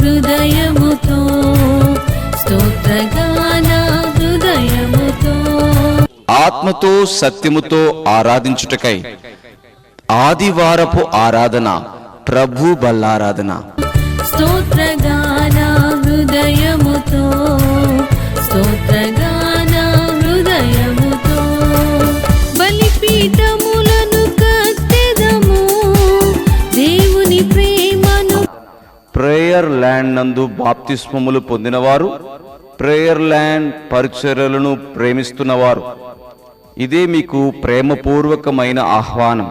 హృదయముతో హృదయముతో. ఆత్మతో సత్యముతో ఆరాధించుటకై ఆదివారపు ఆరాధన ప్రభు బల్లారాధన. స్తోత్రగాన హృదయముతో. ప్రేయర్ ల్యాండ్ నందు బాప్తిస్మములు పొందినవారు ప్రేయర్ ల్యాండ్ పరిచర్యలను ప్రేమిస్తున్నవారు. ఇదే మీకు ప్రేమపూర్వకమైన ఆహ్వానం.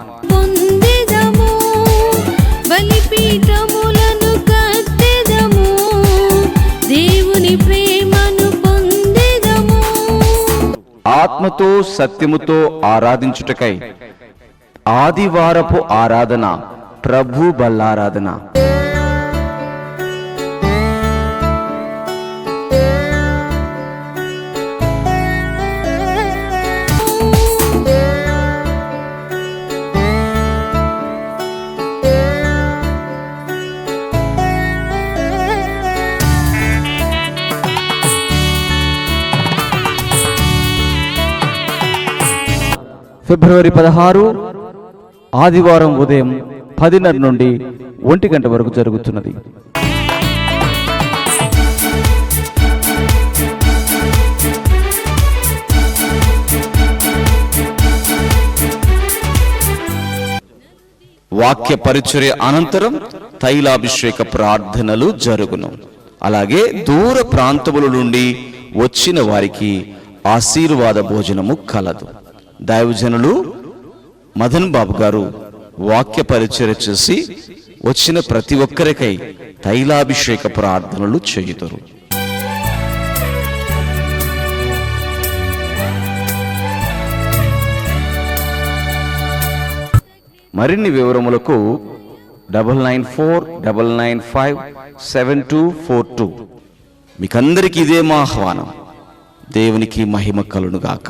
ఆత్మతో సత్యముతో ఆరాధించుటకై ఆదివారపు ఆరాధన ప్రభు బల్లారాధన. ఫిబ్రవరి పదహారు ఆదివారం ఉదయం పదిన్నర నుండి ఒంటి గంట వరకు జరుగుతున్నది. వాక్య పరిచర్య అనంతరం తైలాభిషేక ప్రార్థనలు జరుగును. అలాగే దూర ప్రాంతముల నుండి వచ్చిన వారికి ఆశీర్వాద భోజనము కలదు. దైవజనులు మదన్ బాబు గారు వాక్య పరిచయ చేసి వచ్చిన ప్రతి ఒక్కరికై తైలాభిషేక ప్రార్థనలు చేయుతారు మరిన్ని వివరములకు double nine four double nine five seven two four two. మీకందరికీ ఇదే మా ఆహ్వానం. దేవునికి మహిమ కలునుగాక